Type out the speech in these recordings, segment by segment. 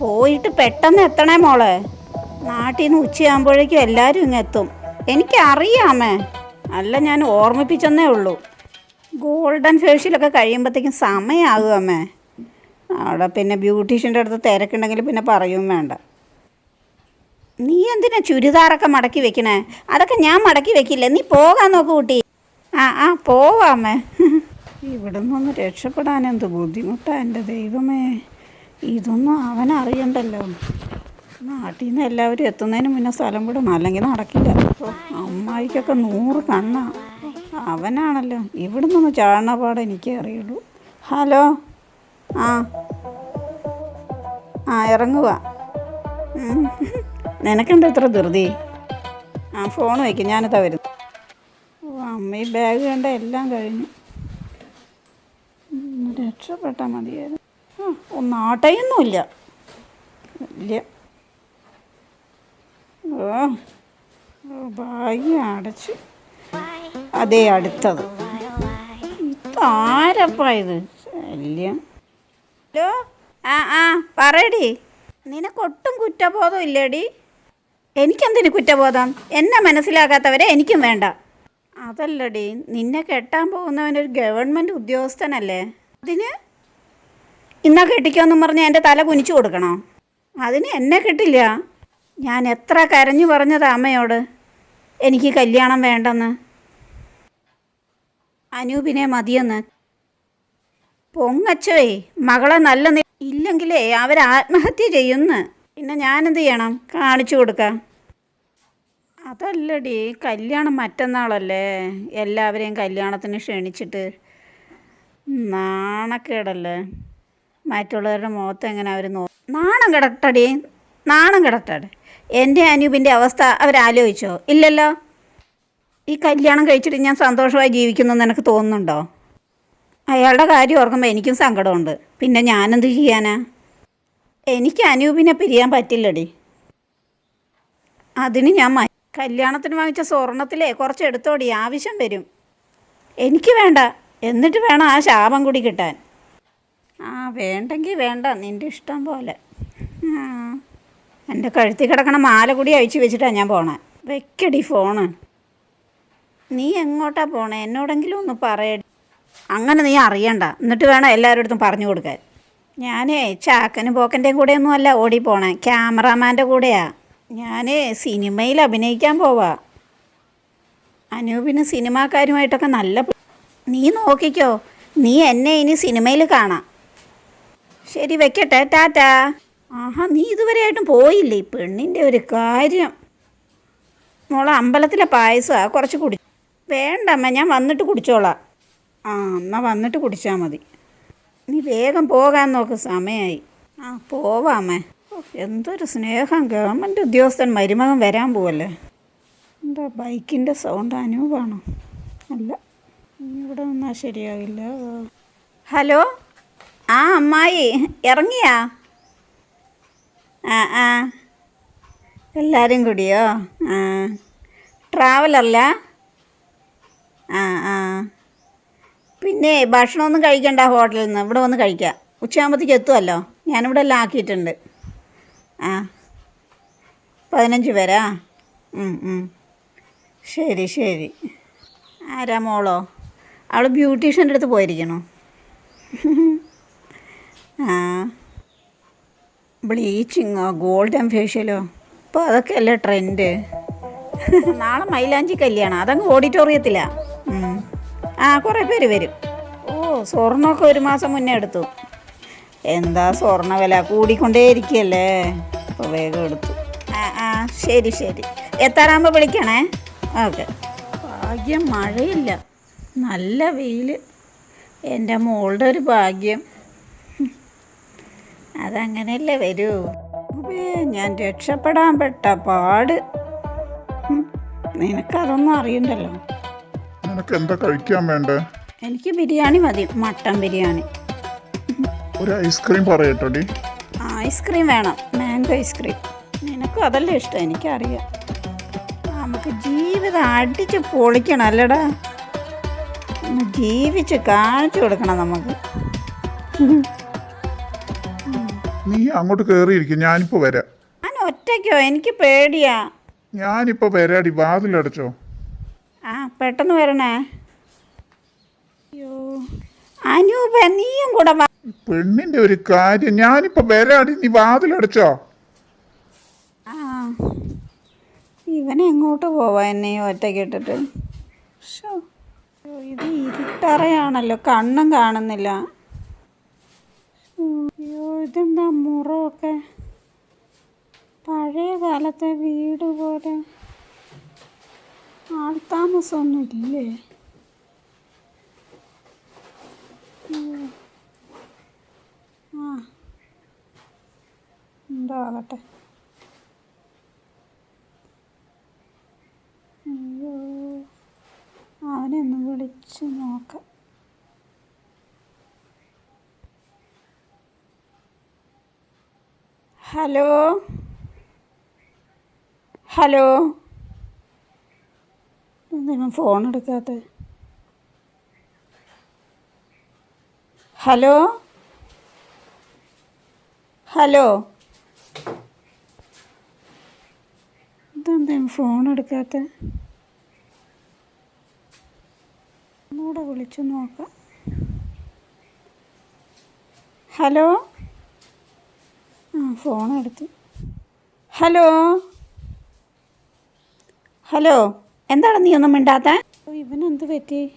പോയിട്ട് പെട്ടെന്ന് എത്തണേ മോളെ? നാട്ടിൽ നിന്ന് ഉച്ചയാകുമ്പോഴേക്കും എല്ലാവരും ഇങ്ങ് എത്തും. എനിക്കറിയാമേ. അല്ല ഞാൻ ഓർമ്മിപ്പിച്ചെന്നേ ഉള്ളൂ. ഗോൾഡൻ ഫേഷ്യലൊക്കെ കഴിയുമ്പോഴത്തേക്കും സമയമാകും അമ്മേ അവിടെ പിന്നെ ബ്യൂട്ടീഷ്യന്റെ അടുത്ത് തിരക്കുണ്ടെങ്കിൽ പിന്നെ പറയും വേണ്ട. നീ എന്തിനാ ചുരിദാറൊക്കെ മടക്കി വെക്കണേ? അതൊക്കെ ഞാൻ മടക്കി വെക്കില്ല? നീ പോകാൻ നോക്ക് കുട്ടി. ആ ആ പോവാമേ. ഇവിടെ നിന്നൊന്ന് രക്ഷപ്പെടാൻ എന്ത് ബുദ്ധിമുട്ടാ എന്റെ ദൈവമേ. ഇതൊന്നും അവനറിയണ്ടല്ലോ നാട്ടിൽ നിന്ന് എല്ലാവരും എത്തുന്നതിന് മുന്നേ സ്ഥലം വിടും. അല്ലെങ്കിൽ നടക്കില്ല. അപ്പോൾ അമ്മായിക്കൊക്കെ നൂറ് കണ്ണാ. അവനാണല്ലോ. ഇവിടെ നിന്ന് ചാടണ പാടെ എനിക്കേ അറിയുള്ളൂ. ഹലോ? ആ. ആ ഇറങ്ങുക. നിനക്കെന്താ ഇത്ര ധൃതി? ആ ഫോൺ വയ്ക്കും. ഞാനിതാ വരുന്നു ഓ അമ്മ ഈ ബാഗ് കണ്ട എല്ലാം കഴിഞ്ഞു. രക്ഷപ്പെട്ടാൽ മതിയായിരുന്നു. ഒന്ന് ആട്ടയൊന്നുമില്ല. ഇല്ല ഓ അടച്ചു. അതേ അടുത്തത്. ഇതാരപ്പാ ഇത് ഹലോ? ആ ആ പറയടി. നിനക്കൊട്ടും കുറ്റബോധം ഇല്ലേടി എനിക്കെന്തിന് കുറ്റബോധം? എന്നെ മനസ്സിലാക്കാത്തവരെ എനിക്കും വേണ്ട. അതല്ലടി നിന്നെ കെട്ടാൻ പോകുന്നവനൊരു ഗവൺമെന്റ് ഉദ്യോഗസ്ഥനല്ലേ? അതിന് ഇന്നാ കെട്ടിക്കോന്നും പറഞ്ഞ് എന്റെ തല കുനിച്ചു കൊടുക്കണോ? അതിന് എന്നെ കിട്ടില്ല. ഞാൻ എത്ര കരഞ്ഞു പറഞ്ഞതാ അമ്മയോട്. എനിക്ക് കല്യാണം വേണ്ടെന്ന്. അനൂപിനെ മതിയെന്ന്. പൊങ്ങച്ചവേ മകളെ നല്ല ഇല്ലെങ്കിലേ അവർ ആത്മഹത്യ ചെയ്യുന്നു. പിന്നെ ഞാനെന്ത് ചെയ്യണം? കാണിച്ചു കൊടുക്കാം. അതല്ലടി കല്യാണം മറ്റന്നാളല്ലേ എല്ലാവരെയും കല്യാണത്തിന് ക്ഷണിച്ചിട്ട്. നാണക്കേടല്ലേ. മറ്റുള്ളവരുടെ മുഖത്ത് എങ്ങനെ അവർ നോ നാണം കിടട്ടടി നാണം കിടട്ടടി എന്റെ അനൂപിന്റെ അവസ്ഥ അവരാലോചിച്ചോ? ഇല്ലല്ലോ. ഈ കല്യാണം കഴിച്ചിട്ട് ഞാൻ സന്തോഷമായി ജീവിക്കുന്നെന്ന് എനിക്ക് തോന്നുന്നുണ്ടോ? അയാളുടെ കാര്യം ഓർക്കുമ്പോൾ എനിക്കും സങ്കടമുണ്ട്. പിന്നെ ഞാനെന്ത് ചെയ്യാനാ? എനിക്ക് അനൂപിനെ പിരിയാൻ പറ്റില്ലടി. അതിന് ഞാൻ കല്യാണത്തിന് വാങ്ങിച്ച സ്വർണത്തിലേ കുറച്ച് എടുത്തോടി ആവശ്യം വരും. എനിക്ക് വേണ്ട. എന്നിട്ട് വേണം ആ ശാപം കൂടി കിട്ടാൻ. ആ വേണ്ടെങ്കിൽ വേണ്ട നിന്റെ ഇഷ്ടം പോലെ. എന്റെ കഴുത്തിൽ കിടക്കണ മാല കൂടി അഴിച്ച് വെച്ചിട്ടാണ് ഞാൻ പോണേ. വെക്കടി ഫോണ്. നീ എങ്ങോട്ടാ പോണേ? എന്നോടെങ്കിലും ഒന്ന് പറയടി അങ്ങനെ നീ അറിയണ്ട. എന്നിട്ട് വേണം എല്ലാവരുടെ അടുത്തും പറഞ്ഞു കൊടുക്കാൻ. ഞാനേ ചാക്കനും പോക്കന്റെയും കൂടെയൊന്നും അല്ല ഓടി പോണേ. ക്യാമറാമാന്റെ കൂടെയാ. ഞാൻ സിനിമയിൽ അഭിനയിക്കാൻ പോവാ. അനൂപിന് സിനിമാക്കാരുമായിട്ടൊക്കെ നല്ല നീ നോക്കിക്കോ. നീ എന്നെ ഇനി സിനിമയിൽ കാണാം. ശരി വെക്കട്ടെ ടാറ്റാ. ആഹാ നീ ഇതുവരെയായിട്ടും പോയില്ലേ? പെണ്ണിന്റെ ഒരു കാര്യം. മോളെ അമ്പലത്തിലെ പായസമാണ് കുറച്ച് കുടി വേണ്ട അമ്മ ഞാൻ വന്നിട്ട് കുടിച്ചോളാം. ആ എന്നാൽ വന്നിട്ട് കുടിച്ചാൽ മതി. നീ വേഗം പോകാൻ നോക്ക് സമയമായി ആ പോവാമേ എന്തൊരു സ്നേഹം. ഗവൺമെന്റ് ഉദ്യോഗസ്ഥൻ മരുമകൻ വരാൻ പോവല്ലേ? എന്താ ബൈക്കിന്റെ സൗണ്ട് അനൂപാണോ? അല്ല ഇവിടെ നിന്നാൽ ശരിയാവില്ല. ഹലോ? ആ അമ്മായി ഇറങ്ങിയാ? ആ ആ. എല്ലാവരും കൂടിയോ? ആ. ട്രാവലറല്ല? ആ ആ. പിന്നെ ഭക്ഷണമൊന്നും കഴിക്കണ്ട ഹോട്ടലിൽ നിന്ന്. ഇവിടെ വന്ന് കഴിക്കാം. ഉച്ചയാകുമ്പോഴത്തേക്ക് എത്തുമല്ലോ ഞാനിവിടെ എല്ലാം ആക്കിയിട്ടുണ്ട്. ആ. പതിനഞ്ച് പേരാ. ശരി ശരി. ആരാ മോളോ? അവൾ ബ്യൂട്ടീഷ്യന്റെ അടുത്ത് പോയിരിക്കണോ. ബ്ലീച്ചിങ്ങോ ഗോൾഡൻ ഫേഷ്യലോ? ഇപ്പോൾ അതൊക്കെ അല്ലേ ട്രെൻഡ് നാളെ മൈലാഞ്ചി കല്യാണം. അതങ്ങ് ഓഡിറ്റോറിയത്തിലാ. ആ കുറേ പേര് വരും. ഓ സ്വർണമൊക്കെ ഒരു മാസം മുന്നേ എടുത്തു. എന്താ സ്വർണ വില? കൂടിക്കൊണ്ടേയിരിക്കുകയല്ലേ അപ്പോൾ വേഗം എടുത്തു. ആ ആ ശരി ശരി. എത്താറാകുമ്പോൾ വിളിക്കണേ. ഓക്കെ. ഭാഗ്യം മഴയില്ല. നല്ല വെയിൽ എന്റെ മോളുടെ ഒരു ഭാഗ്യം. അതങ്ങനെയല്ലേ വരൂ. ഞാൻ രക്ഷപ്പെടാൻ പെട്ട പാട്. നിനക്കതൊന്നും അറിയണ്ടല്ലോ. നിനക്ക് എന്താ കഴിക്കാൻ വേണ്ടേ? എനിക്ക് ബിരിയാണി മതി മട്ടൻ ബിരിയാണി. ഒരു ഐസ്ക്രീം പറയട്ടോടി ഐസ്ക്രീം വേണം മാംഗോ ഐസ്ക്രീം. നിനക്കും അതല്ലേ ഇഷ്ടം എനിക്കറിയാം. നമുക്ക് ജീവിതം അടിച്ച് പൊളിക്കണം അല്ലടാ. ജീവിച്ച് കാണിച്ചു കൊടുക്കണം നമുക്ക്. നീ അങ്ങോട്ട് കയറിയിരിക്കും ഞാനിപ്പോൾ വരാം. ഞാൻ ഒറ്റയ്ക്കോ? എനിക്ക് പേടിയാ. ഞാനിപ്പോൾ വരാടി വാതിലടച്ചോ. ആ പെട്ടെന്ന് വരണേ. അയ്യോ. അനൂപ നീയും കൂടെ വാ. പെണ്ണിന്റെ ഒരു കാര്യം ഞാനിപ്പോൾ വരാടി നീ വാതിലടച്ചോ. ആ. ഇവനെ എങ്ങോട്ട് പോവാ എന്നെ ഒറ്റയ്ക്ക് ഇട്ടിട്ട്? ശ്ശോ. അയ്യോ, ഇത് ഇരുട്ടറയാണല്ലോ കണ്ണും കാണുന്നില്ല. ഇതെന്താ മുറമൊക്കെ പഴയ കാലത്തെ വീട് പോലെ. ആൾത്താമസമൊന്നും ഇല്ലേ അയ്യോ. ആ. എന്താകട്ടെ അയ്യോ. അവനെ ഒന്ന് വിളിച്ചു നോക്കാം. ഹലോ? ഹലോ? എന്തിനാ ഫോൺ എടുക്കാത്ത? ഹലോ? ഹലോ? ഇതെന്താ ഫോൺ എടുക്കാത്ത? ഒന്നുകൂടെ വിളിച്ചു നോക്കാം. ഹലോ? ഫോൺ എടുത്തു ഹലോ? ഹലോ? എന്താണ് നീ ഒന്നും മിണ്ടാത്ത? ഇവനെന്ത് പറ്റി?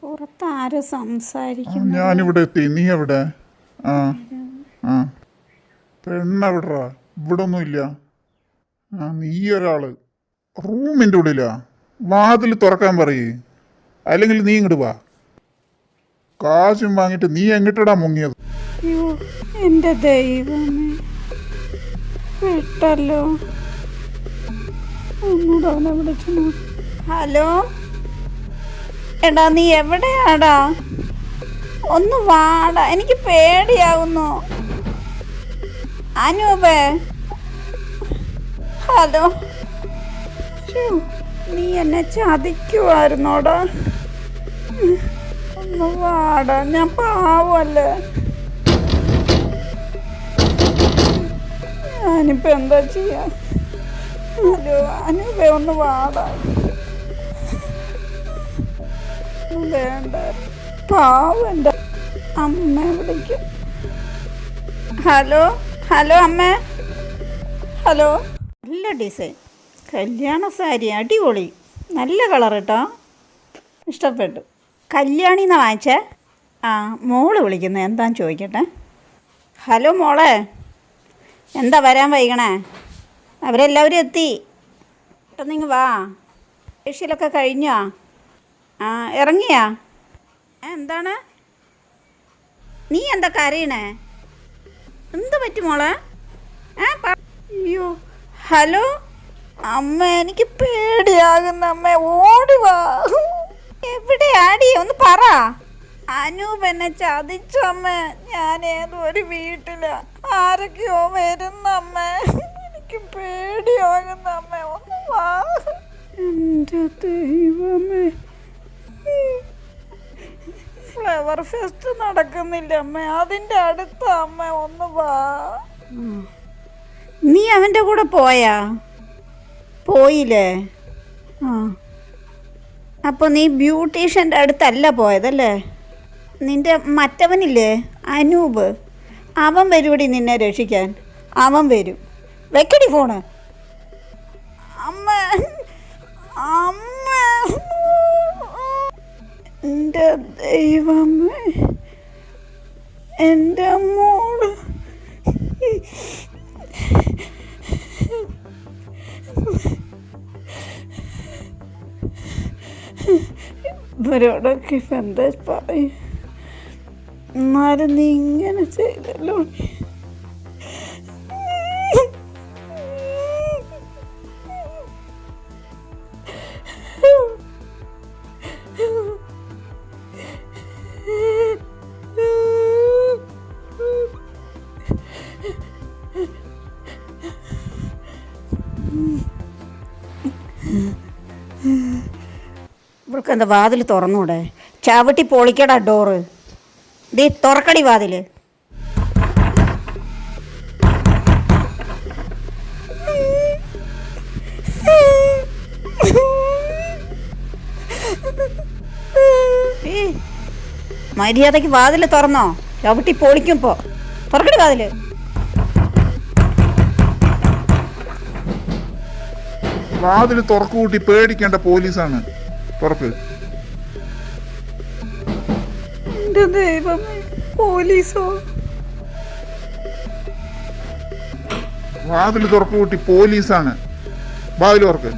പുറത്ത് ആരോ സംസാരിക്കുന്നു. ഞാനിവിടെ എത്തി. നീ എവിടെ? ആ ആ. പെണ്ണെവിടാ ഇവിടെ ഒന്നും ഇല്ല ആ നീ ഒരാൾ. റൂമിന്റെ ഉള്ളിലാ. വാതിൽ തുറക്കാൻ പറയേ. അല്ലെങ്കിൽ നീ ഇങ്ങോട്ട് വാ. കാശും വാങ്ങിയിട്ട് നീ എങ്ങിട്ടടാ മുങ്ങിയത്? എന്റെ ദൈവമേ. വിളിച്ചു ഹലോ? എടാ നീ എവിടെയാടാ? ഒന്ന് വാടാ എനിക്ക് പേടിയാവുന്നു. അനൂപേ? ഹലോ? നീ എന്നെ ചതിക്കുമായിരുന്നോടാ ഒന്ന് വാടാ ഞാൻ പാവല്ലേ? ഞാനിപ്പോ എന്താ ചെയ്യാ? ഹലോ ഒന്ന് വാടാ. വേണ്ട. പാവം എന്റെ അമ്മ വിളിക്കും. ഹലോ ഹലോ അമ്മ. ഹലോ. നല്ല ഡിസൈൻ കല്യാണ സാരി അടിപൊളി. നല്ല കളർ കേട്ടോ ഇഷ്ടപ്പെട്ടു. കല്യാണി എന്നാ വാങ്ങിച്ചേ? ആ മോൾ വിളിക്കുന്നത് എന്താന്ന് ചോദിക്കട്ടെ? ഹലോ മോളെ. എന്താ വരാൻ വൈകണേ? അവരെല്ലാവരും എത്തി. പെട്ടെന്ന് ഇങ്ങ് വാ. ഏഷ്യയിലൊക്കെ കഴിഞ്ഞോ? ആ ഇറങ്ങിയാ? എന്താണ്? നീ എന്താ കരയണേ? എന്ത് പറ്റി മോളെ? ഏ അയ്യോ ഹലോ? അമ്മ എനിക്ക് പേടിയാകുന്ന അമ്മ. ഓടി വാ. എവിടെയാടി? ഒന്ന് പറ. അനൂപ് എന്നെ ചതിച്ചു അമ്മ. ഞാൻ ഏതോ ഒരു വീട്ടിൽ. ആരൊക്കെയോ വരുന്ന അമ്മ. എനിക്ക് പേടിയാകുന്ന അമ്മ. ഒന്ന് വാ. എന്റെ ദൈവമേ. ഫ്ലവർ ഫെസ്റ്റ് നടക്കുന്നില്ല അമ്മ. അതിന്റെ അടുത്ത അമ്മ ഒന്ന് വാ. നീ അവന്റെ കൂടെ പോയാ? പോയില്ലേ? ആ. അപ്പോൾ നീ ബ്യൂട്ടീഷ്യന്റെ അടുത്തല്ല പോയതല്ലേ? നിന്റെ മറ്റവനില്ലേ? അനൂപ്. അവൻ വരുവടി നിന്നെ രക്ഷിക്കാൻ. അവൻ വരും. വെക്കടി ഫോണ്. അമ്മ. അമ്മ. എന്റെ ദൈവമേ. എന്റെ മോൾ. ഇവരോടൊക്കെ ഇപ്പം എന്താ പറയും എന്നാലും നീ ഇങ്ങനെ ചെയ്തല്ലോ. ഇവൾക്ക് എന്താ വാതിൽ തുറന്നൂടെ? ചവിട്ടി പൊളിക്കടാ ഡോറ് ദേ തുറക്കടി വാതിൽ. മര്യാദയ്ക്ക് വാതിൽ തുറന്നോ? ചവിട്ടി പൊളിക്കും ഇപ്പോ. തുറക്കടി വാതിൽ. വാതിൽ തുറക്കുകൂട്ടി പേടിക്കേണ്ട പോലീസാണ്. തുറക്ക്. എന്റെ ദൈവമേ പോലീസോ? വാതിൽ തുറക്കുകൂട്ടി പോലീസാണ്. വാതിൽ തുറക്ക്.